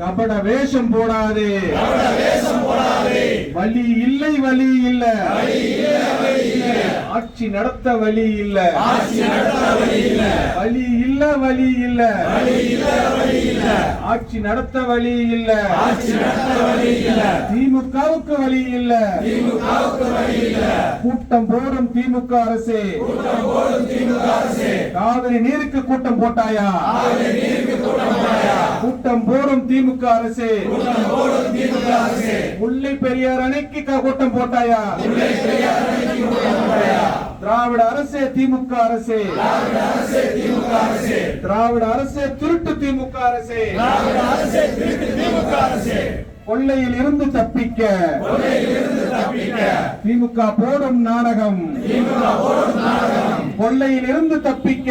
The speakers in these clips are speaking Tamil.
கபட வேஷம் போடாதே. வழி இல்லை வழி இல்ல. ஆட்சி நடத்த வழி இல்ல. வழி இல்ல வழி இல்ல. ஆட்சி நடத்த வழி இல்ல. திமுகவுக்கு வழி இல்ல. கூட்டம் போடும் திமுக அரசே. காவிரி நீருக்கு கூட்டம் போட்டாயா? கூட்டம் போடும் திமுக அரசே. முல்லை பெரியார் அணைக்கு கூட்டம் போட்டாயா? திராவிட அரசே திமுக அரசே. திராவிட அரசே திருட்டு திமுக அரசே. கொள்ளையில் இருந்து தப்பிக்க. திமுக போடும் நாடகம். கொள்ளையில் இருந்து தப்பிக்க.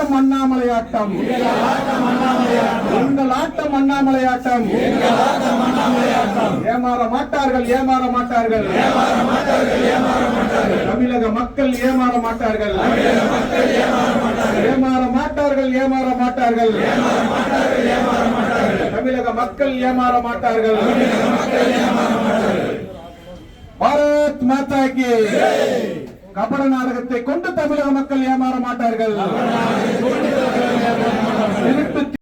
ஆட்டம் அண்ணாமலை ஆட்டம் எங்கள் ஆட்டம் அண்ணாமலை ஆட்டம் ஏமாற மாட்டார்கள் ஏமாற மாட்டார்கள். தமிழக மக்கள் ஏமாற மாட்டார்கள். ஏமாற மாட்டார்கள் ஏமாற மாட்டார்கள். தமிழக மக்கள் ஏமாற மாட்டார்கள். பாரத் மாதா கி கபட நாடகத்தை கொண்டு தமிழக மக்கள் ஏமாற மாட்டார்கள்.